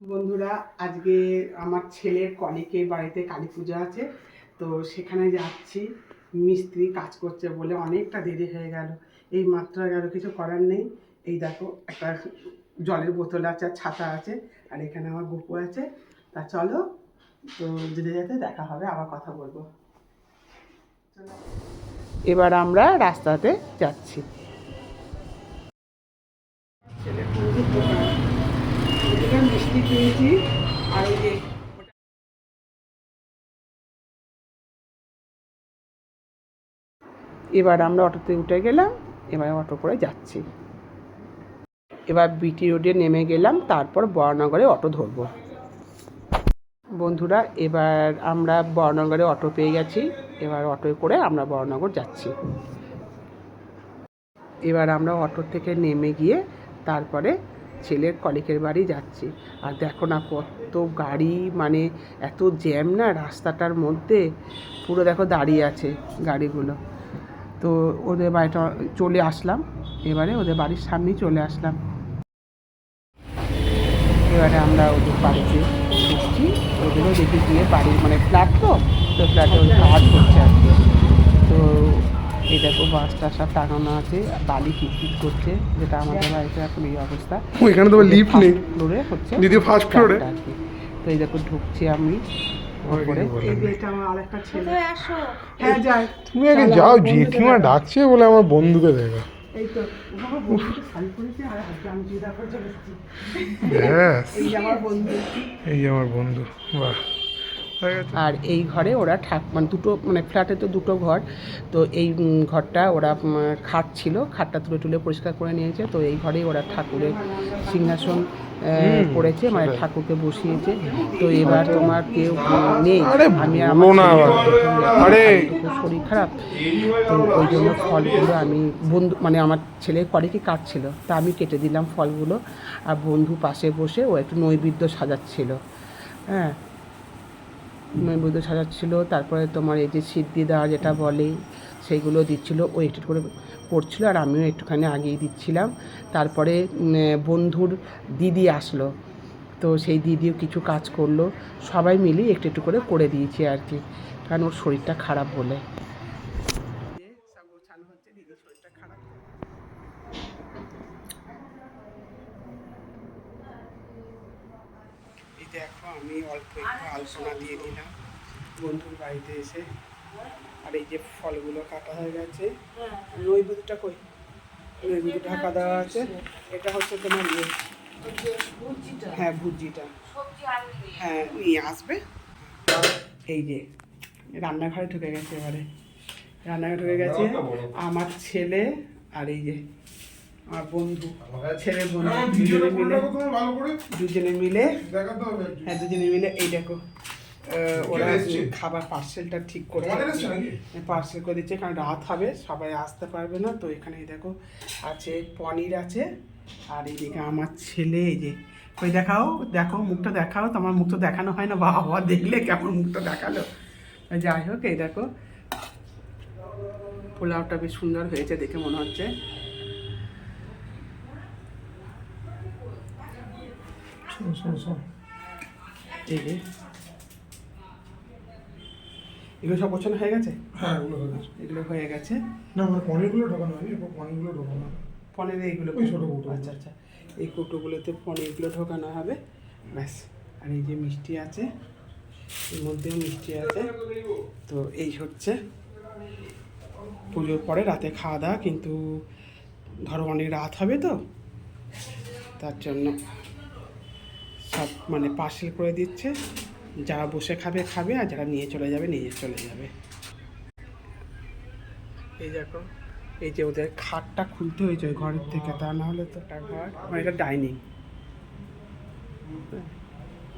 বন্ধুরা, আজকে আমার ছেলের কলিকের বাড়িতে কালী পুজো আছে, তো সেখানে যাচ্ছি। মিস্ত্রি কাজ করছে বলে অনেকটা দেরি হয়ে গেল। এই মাত্র গেল কিছু করার নেই। এই দেখো, একটা জলের বোতল আছে আর ছাতা আছে, আর এখানে আমার গুপু আছে। তা চলো, তো যেতে যেতে দেখা হবে, আবার কথা বলব। এবার আমরা রাস্তাতে যাচ্ছি। আর ওই যে এবার আমরা অটোতে উঠে গেলাম, এবার অটো করে যাচ্ছি। এবার বিটি রোডে নেমে গেলাম, তারপর বড়নগরে অটো ধরবো। বন্ধুরা, এবার আমরা বড়নগরে অটো পেয়ে গেছি, এবার অটোয় করে আমরা বড়নগর যাচ্ছি। এবার আমরা অটো থেকে নেমে গিয়ে তারপরে ছেলের কলিকের বাড়ি যাচ্ছি। আর দেখো না কত গাড়ি মানে এত জ্যাম না রাস্তাটার মধ্যে। পুরো দেখো দাঁড়িয়ে আছে গাড়িগুলো। তো ওদের বাড়িটা চলে আসলাম। এবারে ওদের বাড়ির সামনেই চলে আসলাম। এবারে আমরা ওদের বাড়িতে ঢুকছি ওদেরও দেখে গিয়ে বাড়ির মানে ফ্ল্যাট তো তো ফ্ল্যাটে ওই কাজ করছে আর কি। তো এই দেখো বাসটা সব টাঙানো আছে বালি কিটকিট করছে যেটা আমাদের বাড়িতে এখন এই অবস্থা। ওইখানে তো লিফট নেই। ফ্লোরে হচ্ছে দ্বিতীয় ফার্স্ট ফ্লোরে। তো এই দেখো ঢুকছি আমি ওপরে এই যে এটা আমার আরেকটা ছেলে। হ্যাঁ তুমি আগে যাও জেঠিমা ডাকছে বলে আমার বন্ধুকে দেখা। এই আমার বন্ধু। এই আমার বন্ধু বাহ। আর এই ঘরে ওরা ঠাক মানে দুটো মানে ফ্ল্যাটে তো দুটো ঘর তো এই ঘরটা ওরা খাট ছিল খাটটা তুলে তুলে পরিষ্কার করে নিয়েছে তো এই ঘরেই ওরা ঠাকুরের সিংহাসন করেছে মানে ঠাকুরকে বসিয়েছে। তো এবার তোমার কেউ নেই। আমি। খুব শরীর খারাপ। তো ওই জন্য ফলগুলো আমি বন্ধু মানে আমার ছেলে কলেকে কাটছিল তা আমি কেটে দিলাম ফলগুলো। আর বন্ধু পাশে বসে ও একটু নৈবেদ্য সাজাচ্ছিল। হ্যাঁ নৈবেদ্য সাজাচ্ছিল, তারপরে তোমার এই যে সিদ্ধিদা যেটা বলে, সেইগুলো দিচ্ছিল, ও একটু করে পড়ছিলো আর আমিও একটুখানি আগেই দিচ্ছিলাম। তারপরে বন্ধুর দিদি আসলো, তো সেই দিদিও কিছু কাজ করল। সবাই মিলে একটু একটু করে করে দিয়েছি আর কি, কারণ ওর শরীরটা খারাপ বলে এই দেখো আমি একটু আলপনা দিয়ে দিলাম। বন্ধুর বাড়িতে এসে। আর এই যে ফলগুলো কাটা হয়ে গেছে। নৈবেদ্যটা কই? নৈবেদ্য ঢাকা দেওয়া আছে। এটা হচ্ছে তোমার ইয়ে হ্যাঁ ভুজিটা হ্যাঁ নিয়ে আসবে। এই যে রান্নাঘরে ঢুকে গেছে এবারে। রান্নাঘরে ঢুকে গেছে আমার ছেলে আর এই যে আমার বন্ধু ছেলের বন্ধু দুজনে মিলে দুজনে মিলে হ্যাঁ দুজনে মিলে এই দেখো ওরা খাবার পার্সেলটা ঠিক করে পার্সেল করে দিচ্ছে কারণ রাত হবে সবাই আসতে পারবে না তো এখানে এই দেখো আছে পনির আছে আর এইদিকে আমার ছেলে এই যে ওই দেখাও দেখো মুখটা দেখাও তোমার মুখটা দেখানো হয় না বাবা দেখলে কেমন মুখটা দেখাল। যাই হোক এই দেখো পোলাওটা বেশ সুন্দর হয়েছে দেখে মনে হচ্ছে। এই যে এগুলো সব পছন্দ হয়ে গেছে? হ্যাঁ ওগুলো হয়ে গেছে। এগুলো হয়ে গেছে? না আমার পনিরগুলো ঢোকানো হয়নি এরপর পনিরগুলো ঢোকানো হবে। পনিরে এইগুলো ওই ছোটো কৌটো। আচ্ছা আচ্ছা। এই কৌটোগুলোতে পনিরগুলো ঢোকানো হবে। ব্যাস। আর এই যে মিষ্টি আছে এর মধ্যেও মিষ্টি আছে। তো এই হচ্ছে পুজোর পরে রাতে খাওয়া দাওয়া কিন্তু ধরো অনেক রাত হবে তো তার জন্য সব মানে পার্সেল করে দিচ্ছে। যারা বসে খাবে খাবে, আর যারা নিয়ে চলে যাবে, নিয়ে চলে যাবে। এই দেখো, এই যে ওদের খাটটা খুলতে হয়েছে ওই ঘরের থেকে, তা না হলে তো একটা ঘর মানে এটা ডাইনিং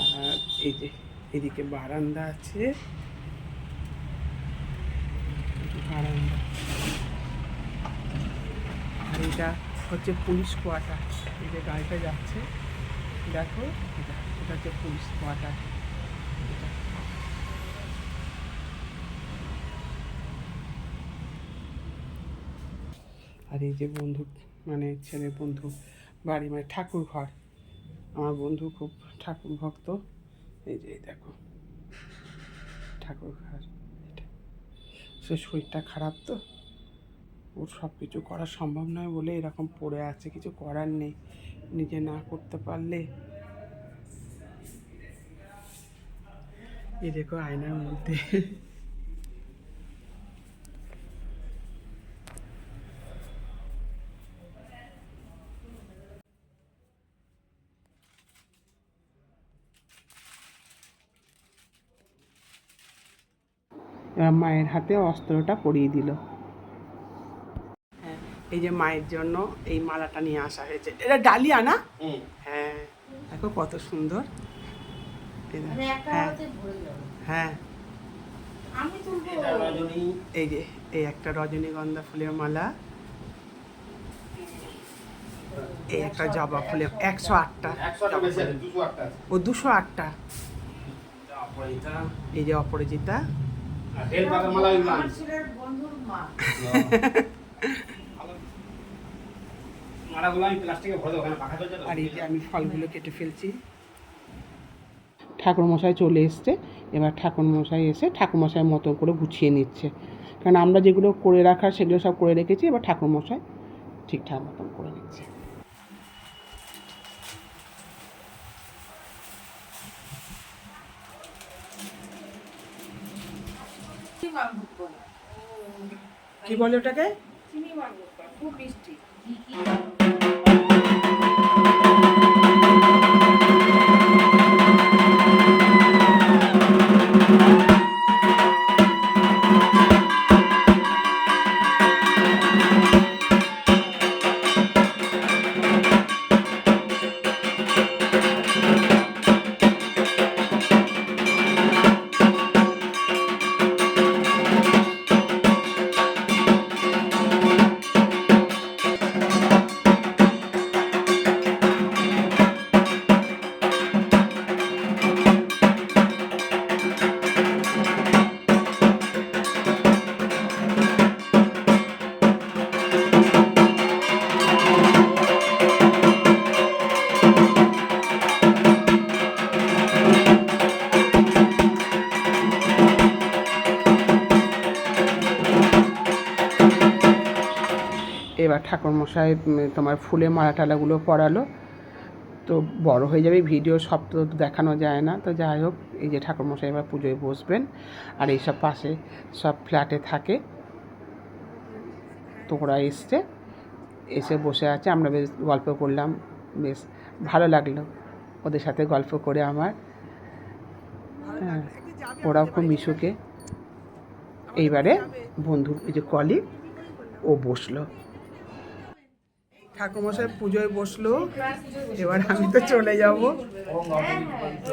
আর এই যে, এদিকে বারান্দা আছে। বারান্দা। আর এটা হচ্ছে পুলিশ কোয়ার্টার, এই যে গাড়িটা যাচ্ছে। দেখো, এটা এটা হচ্ছে আর এই যে বন্ধু মানে ছেলে বন্ধু বাড়ি মানে ঠাকুর ঘর, আমার বন্ধু খুব ঠাকুর ভক্ত। এই যে দেখো, ঠাকুর ঘর, এটা। শরীরটা খারাপ তো? ওর সব কিছু করা সম্ভব নয় বলে এরকম পড়ে আছে, কিছু করার নেই। নিজে না করতে পারলে। এ দেখো আয়নার মধ্যে। মায়ের হাতে অস্ত্রটা পরিয়ে দিল। এই যে মায়ের জন্য এই মালাটা নিয়ে আসা হয়েছে। এটা ডালিয়া না? হ্যাঁ। দেখো কত সুন্দর। মানে একটা হ্যাঁ। হ্যাঁ। আমি এই যে এই একটা রজনীগন্ধা ফুলের মালা। এই একটা জবা ফুলের একশো আটটা ও দুশো আটটা। এই যে অপরাজিতা আমার ছেলের বন্ধুর মা আর এই যে আমি ফলগুলো কেটে ফেলছি। ঠাকুরমশাই চলে এসছে এবার ঠাকুরমশাই এসে ঠাকুরমশাই মতো করে গুছিয়ে নিচ্ছে। কারণ আমরা যেগুলো করে রাখার সেগুলো সব করে রেখেছি এবার ঠাকুরমশাই ঠিকঠাক মতন করে নিচ্ছে। কি বলে ওটাকে? খুব মিষ্টি। ঠাকুরমশাই তোমার ফুলে মালা টালাগুলো পরালো। তো বড় হয়ে যাবে, ভিডিও সব তো দেখানো যায় না। তো যাই হোক, এই যে ঠাকুরমশাই এবার পুজোয় বসবেন, আর এইসব পাশে সব ফ্ল্যাটে থাকে। তো ওরা এসছে, এসে বসে আছে, আমরা বেশ গল্প করলাম, বেশ ভালো লাগল ওদের সাথে গল্প করে আমার। হ্যাঁ ওরাও খুব মিশুকে। এইবারে বন্ধু, এই যে কলি ও বসল। ঠাকুরমশাই পুজোয় বসল এবার আমি তো চলে যাব। ওখানেই তো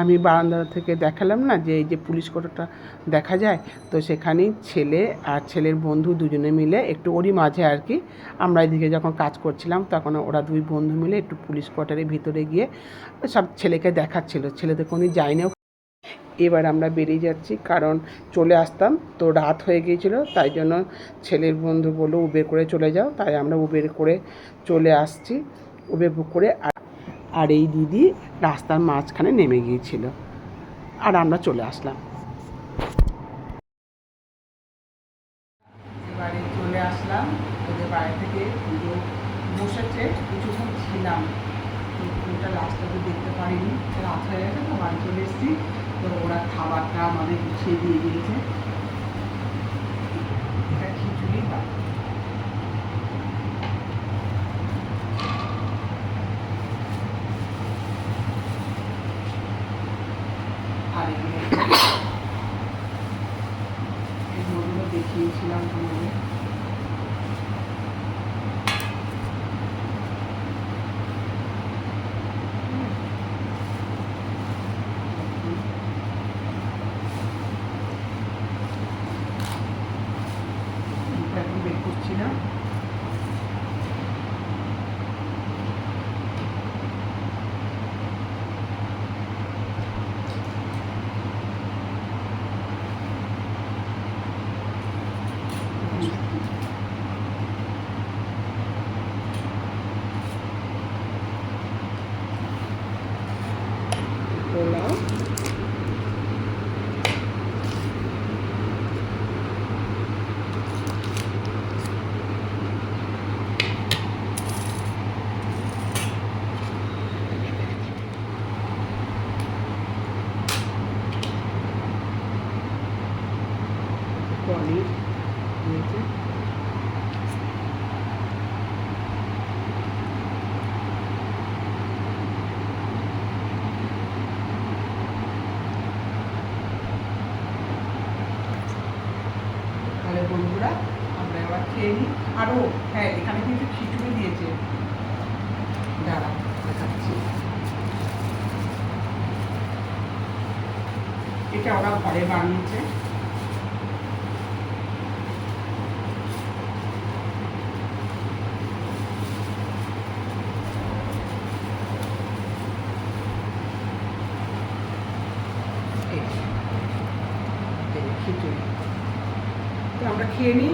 আমি বারান্দা থেকে দেখালাম না যে এই যে পুলিশ কোটাটা দেখা যায়, তো সেখানেই ছেলে আর ছেলের বন্ধু দুজনে মিলে একটু ওরই মাঝে আর কি, আমরা এদিকে যখন কাজ করছিলাম তখন ওরা দুই বন্ধু মিলে একটু পুলিশ কোয়ার্টারের ভিতরে গিয়ে সব ছেলেকে দেখাচ্ছিল। ছেলেদের কোনো যায়নি এবার আমরা বেরিয়ে যাচ্ছি, কারণ চলে আসতাম, তো রাত হয়ে গিয়েছিল, তাই জন্য ছেলের বন্ধু বলল, উবের করে চলে যাও। তাই আমরা উবের করে চলে আসছি, উবের বুক করে আর- এই দিদি রাস্তার মাঝখানে নেমে গিয়েছিল। আর আমরা চলে আসলাম। চলে আসলাম। ওদের থেকে ছিলাম। দেখতে চলে এসেছি। তো ওরা খাবারটা আমাদের গুছিয়ে দিয়ে দিয়েছে এটা খিচুড়ি ভাত আর এগুলো এগুলো দেখিয়েছিলাম তোমাদের বন্ধুরা আমরা এবার খেয়ে নিই আরও হ্যাঁ এখানে কিন্তু খিচুড়ি দিয়েছে। এটা ওরা ঘরে বানিয়েছে। খিচুড়ি। তো আমরা খেয়ে নিই।